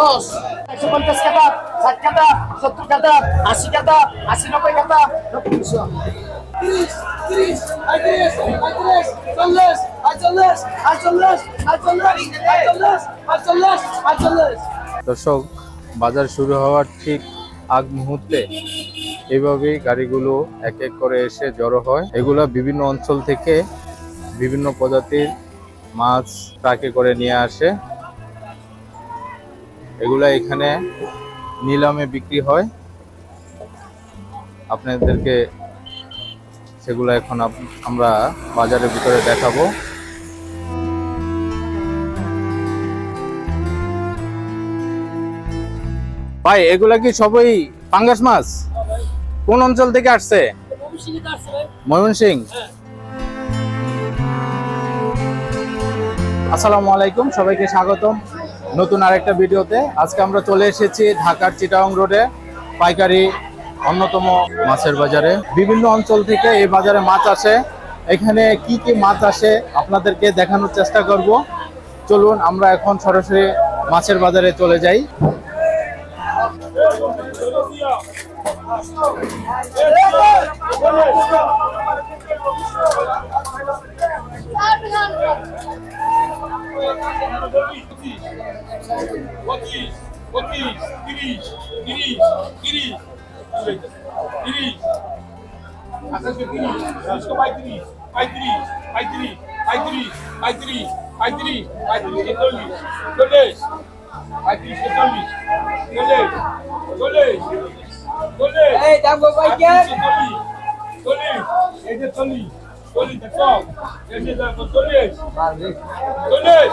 দশ একশো পঞ্চাশ কাটা ষাট কাটা সত্তর কাটা আশি কাটা আশি নব্বই কাটা নব্বই তিরিশ তিরিশ পঁয়ত্রিশ পঁয়ত্রিশ চল্লিশ আটচল্লিশ আটচল্লিশ আটচল্লিশ আটচল্লিশ আটচল্লিশ আটচল্লিশ। দর্শক বাজার শুরু হওয়ার ঠিক আগ মুহূর্তে এইভাবেই গাড়িগুলো এক এক করে এসে জড়ো হয়। এগুলো বিভিন্ন অঞ্চল থেকে বিভিন্ন প্রজাতির মাছ ট্রাকে করে নিয়ে আসে। এগুলা এখানে নিলামে বিক্রি হয়। আপনাদেরকে সেগুলো এখন আমরা বাজারের ভিতরে দেখাবো। ভাই, এগুলা কি সবই পাঙ্গাস মাছ? কোন অঞ্চল থেকে আসছে? ময়মনসিং। আসসালামু আলাইকুম, সবাইকে স্বাগতম। নতুন আরেকটা ভিডিওতে আজকে আমরা চলে এসেছি ঢাকার চিটাং রোডে, পাইকারি অন্যতম মাছের বাজারে। বিভিন্ন অঞ্চল থেকে এই বাজারে মাছ আসে। এখানে কি কি মাছ আসে আপনাদেরকে দেখানোর চেষ্টা করব। চলুন, আমরা এখন সরাসরি মাছের বাজারে চলে যাই। পঁচিশ তিরিশ তিরিশ তিরিশ তিরিশ আঠাশশো তিরিশ তিরিশশো পঁয়ত্রিশ পঁয়ত্রিশ পঁয়ত্রিশ পঁয়ত্রিশ পঁয়ত্রিশ পঁয়ত্রিশ পঁয়ত্রিশ চল্লিশ চল্লিশ পঁয়ত্রিশ চল্লিশ চল্লিশ চল্লিশ চল্লিশ চল্লিশ চল্লিশ এই যে চল্লিশ চল্লিশ দেখো চল্লিশ চল্লিশ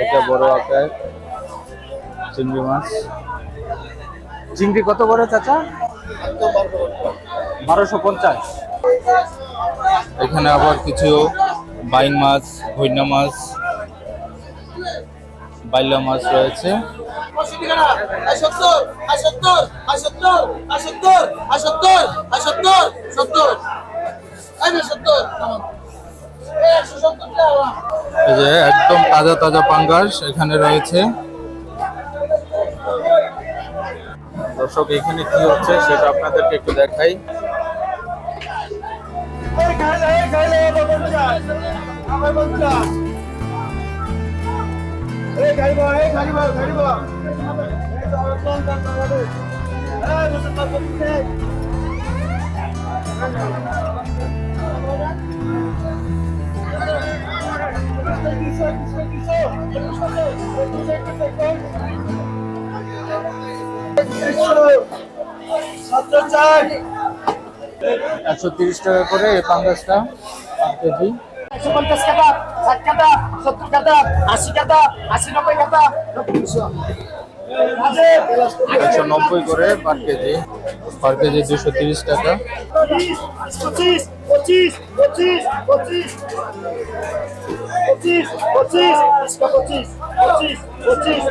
এটা বড় আকার চিংড়ি মাছ চিংড়ি কত বড় চাচা বারোশো পঞ্চাশ এখানে আবার কিছু বাইং মাছ ভৈনা মাছ বাইলা মাছ রয়েছে সত্তর এই যে একদম তাজা তাজা পাঙ্গাস এখানে রয়েছে দর্শক এখানে কি হচ্ছে সেটা আপনাদেরকে একটু দেখাই একশো তিরিশ টাকা করে এই পাঙ্গাসটা পাঁচ কেজি। একশো পঞ্চাশ কাটা ষাট কাটা সত্তর কাটা আশি কাটা আশি নব্বই দুশো। একশো নব্বই করে পার কেজি। পার কেজি দুশো তিরিশ টাকা। পঁচিশ পঁচিশ পঁচিশ পঁচিশ। পঁচিশ পঁচিশ পঁচিশ পঁচিশ পঁচিশ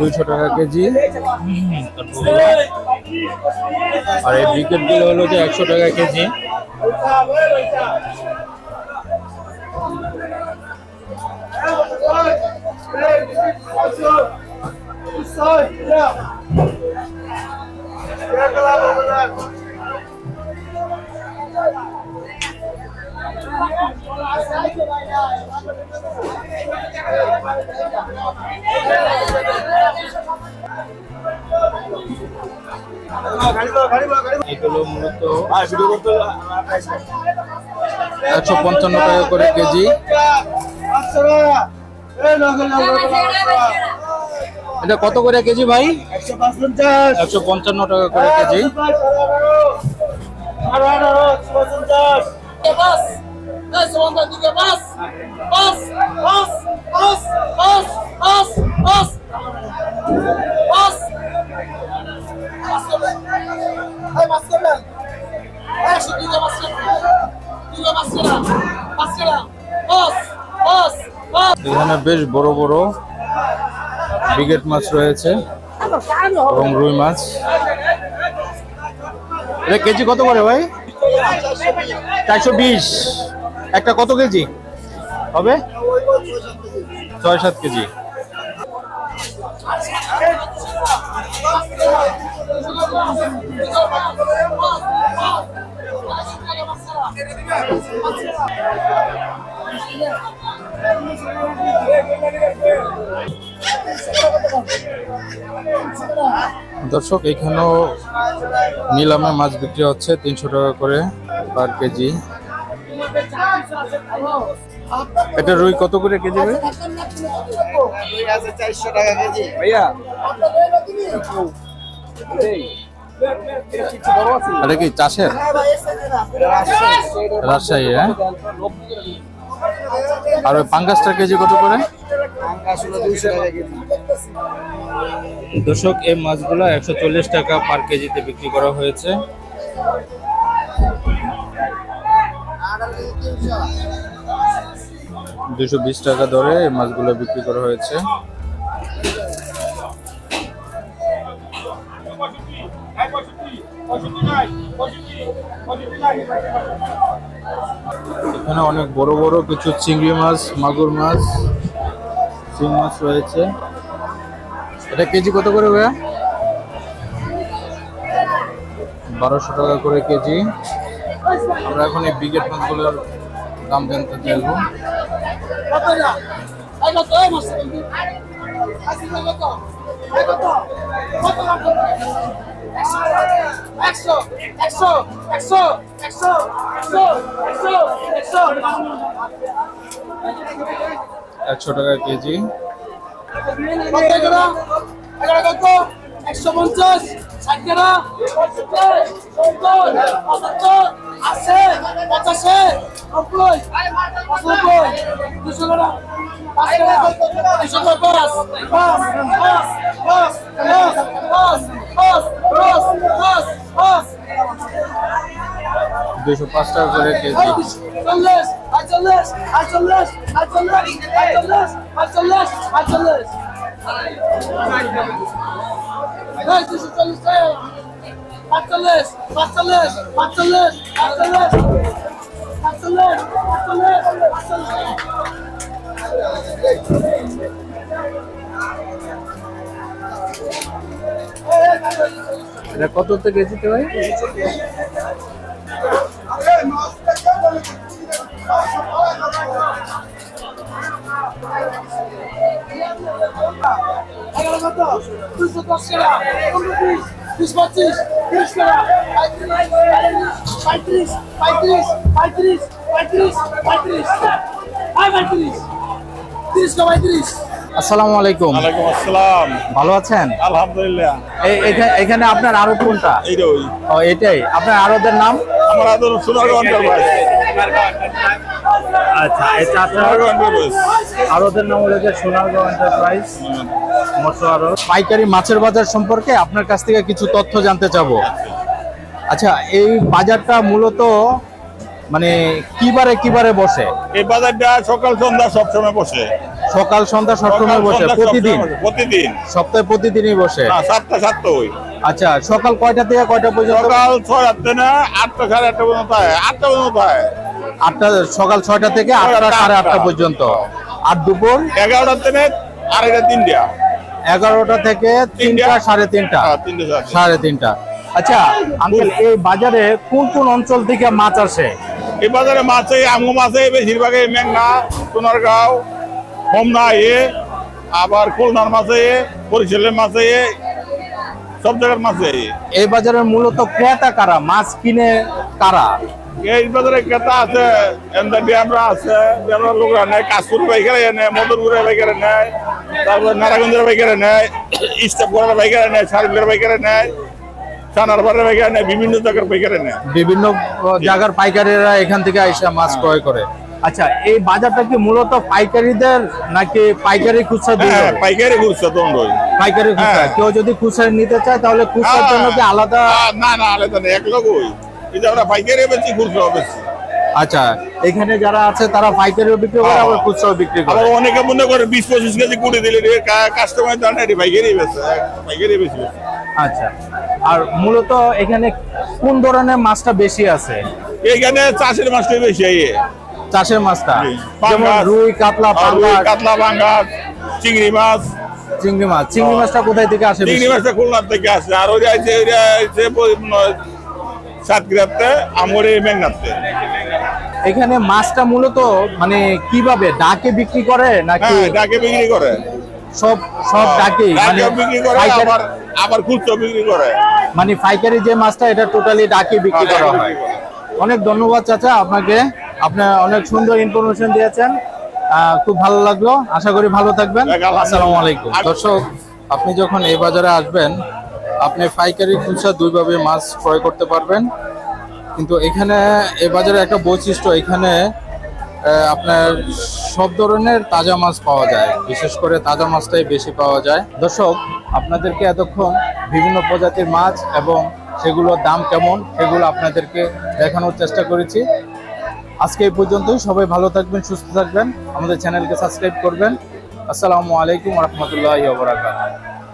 দুইশো টাকা কেজি। আর এই ব্রিকেটগুলো হলো যে একশো টাকা কেজি। এগুলো মূলত একশো পঞ্চান্ন টাকা করে কেজি। এটা কত করে কেজি ভাই? একশো পঞ্চান্ন টাকা করে কেজি। এখানে বেশ বড় বড় ব্রিগেড মাছ রয়েছে এবং রুই মাছ। কেজি কত করে ভাই? চারশো বিশ। একটা কত কেজি? হবে? ছয় সাত কেজি। দর্শক এখানেও নিলামে মাছ বিক্রি হচ্ছে তিনশো টাকা করে পার কেজি। এটা রুই কত করে কেজি ভাই? এটা কি চাষের? রাজশাহী হ্যাঁ? আর ওই পাঙ্গাসটা কেজি কত করে? দর্শক এই মাছগুলো একশো চল্লিশ টাকা পার কেজিতে বিক্রি করা হয়েছে। দুশো বিশ টাকা দরে এই মাছগুলো বিক্রি করা হয়েছে। এখানে অনেক বড় বড় কিছু চিংড়ি মাছ মাগুর মাছ শিং মাছ রয়েছে এটা কেজি কত করে ভাইয়া বারোশো টাকা করে কেজি আমরা এখন এই ব্রিগেড মাছগুলোর দাম জানতে চাইব একশো একশো একশো একশো একশো একশো একশো টাকা কেজি। একশো পঞ্চাশ ষাট টাকা পঁচাত্তর আশি পঁচাশি নব্বই পঁচানব্বই দুশো টাকা দুশো টাকা পাঁচ পাঁচ পাঁচ পাঁচ পাঁচ পাঁচ পাঁচ পাঁচ পাঁচ দুশো পাঁচ টাকা করে KG. Atlas, Atlas, Atlas, Atlas, Atlas, Atlas, Atlas. Guys, this is Atlas Taylor. Atlas, Atlas, Atlas, Atlas. Atlas, Atlas, Atlas. এটা কত থেকে কেজিতে ভাই দুশো দশ টাকা পনেরো বিশ বিশ পঁচিশ তিরিশ টাকা পঁয়ত্রিশ পঁয়ত্রিশ পঁয়ত্রিশ পঁয়ত্রিশ পঁয়ত্রিশ আর পঁয়ত্রিশ তিরিশ কা পঁয়ত্রিশ আসসালামু আলাইকুম। ওয়ালাইকুম আসসালাম। ভালো আছেন? আলহামদুলিল্লাহ। এখানে আপনার আরও কোনটা? ও এটাই। আপনার আরোদের নাম? আমার আদর এন্টারপ্রাইজ আচ্ছা এটা আর ওদের নাম হলো যে সোনারগাঁও এন্টারপ্রাইজ মৎস্য আড়ত পাইকারি মাছের বাজার সম্পর্কে আপনার কাছ থেকে কিছু তথ্য জানতে চাবো। আচ্ছা এই বাজারটা মূলত মানে কিবারে কিবারে বসে? এই বাজারটা সকাল সন্ধ্যা সবসময় বসে। সকাল সন্ধ্যা সবসময় বসে? প্রতিদিন? প্রতিদিন। সপ্তাহে প্রতিদিনই বসে? সাতটা সাতটা ওই। আচ্ছা সকাল কয়টা থেকে কয়টা পর্যন্ত? সকাল ছয় আটটা না আটটা সাড়ে আটটা পর্যন্ত হয়। আটটা পর্যন্ত হয়। আটটা সকাল ছয়টা থেকে আটটা ছয়টা, সাড়ে আটটা। পর্যন্ত। আর দুপুর? এগারোটার থেকে আড়াইটা তিনটা। এগারোটা থেকে তিনটা তিনটা। সাড়ে তিনটা। হ্যাঁ, সাড়ে সাড়ে তিনটা। আচ্ছা আঙ্কেল এই বাজারে কোন কোন অঞ্চল থেকে মাছ আসে? এই বাজারে মাছে আমু মাছে বেশিরভাগ এই মেঘনা সোনারগাঁও হোমনা এ আবার খুলনার মাছে এ বরিশালের মাছে এ সব জায়গার মাছে এই বাজারে মূলত ক্রেতা কারা? মাছ কিনে কারা? এই বাজারে ক্রেতা আছে ড্যামরা আছে লোকরা নেয় কাশপুর বাইকারে নেয় মদনপুরের বাইকারে নেয় তারপর নারায়ণগঞ্জের বাইকারে নেয় ইস্টাপুরের বাইকারে নেয় সার্বিলের বাইকারে নেয়। সানারবারের বাইকারে নেয় বিভিন্ন জায়গার বাইকারে নেয়। বিভিন্ন জায়গার পাইকারিরা এখান থেকে আইসা মাছ ক্রয় করে। আচ্ছা এই বাজারটা কি মূলত পাইকারিদের নাকি পাইকারি খুচরা দিয়ে পাইকারি ঘুরছে তোমরা পাইকারি খুচরা। কেউ যদি খুচরা নিতে চায় তাহলে খুচরার জন্য কি আলাদা না না আলাদা নেই এক লোক ওই। এটা আমরা পাইকারি বেশি খুচরা বেশি। আচ্ছা এখানে যারা আছে তারা পাইকারিও বিক্রি করে আবার খুচরাও বিক্রি করে। আবার অনেকে মনে করে বিশ পঁচিশ কেজি কুড়ি দিলে কাস্টমার জানে পাইকারি পাইকারি বেশি। আচ্ছা। আর মূলত এখানে কোন ধরনের মাছটা বেশি আছে? এখানে চাষের মাছটাই বেশি চাষের মাছটা। যেমন রুই কাতলা কাতলা বাঙ্গাস চিংড়ি মাছ। চিংড়ি মাছ। চিংড়ি মাছটা কোথায় থেকে আসে চিংড়ি মাছটা খুলনার থেকে আসে আর ওই আছে সাতক্ষীরাতে আমরে মেঘনাথে। এখানে মাছটা মূলত মানে কীভাবে ডাকে বিক্রি করে নাকি হ্যাঁ ডাকে বিক্রি করে। সব সব ডাকে মানে বিক্রি আবার আবার খুচরো বিক্রি করে। মানে পাইকারি যে মাছটা এটা টোটালি ডাকে বিক্রি হ্যাঁ, করা হয়। অনেক ধন্যবাদ চাচা আপনাকে। আপনি অনেক সুন্দর ইনফরমেশন দিয়েছেন। খুব ভালো লাগল। আশা করি ভালো থাকবেন। আসসালামু আলাইকুম। দর্শক আপনি যখন এই বাজারে আসবেন আপনি পাইকারি খুচরা দুইভাবে মাছ ক্রয় করতে পারবেন। কিন্তু এখানে এ বাজারে একটা বৈশিষ্ট্য এখানে আপনার সব ধরনের তাজা মাছ পাওয়া যায়। বিশেষ করে তাজা মাছটাই বেশি পাওয়া যায়। দর্শক, আপনাদেরকে এতক্ষণ বিভিন্ন প্রজাতির মাছ এবং সেগুলোর দাম কেমন, সেগুলো আপনাদেরকে দেখানোর চেষ্টা করেছি। আজকে এই পর্যন্তই। সবাই ভালো থাকবেন, সুস্থ থাকবেন। আমাদের চ্যানেলকে সাবস্ক্রাইব করবেন। আসসালামু আলাইকুম রহমতুল্লাহ বরাকাত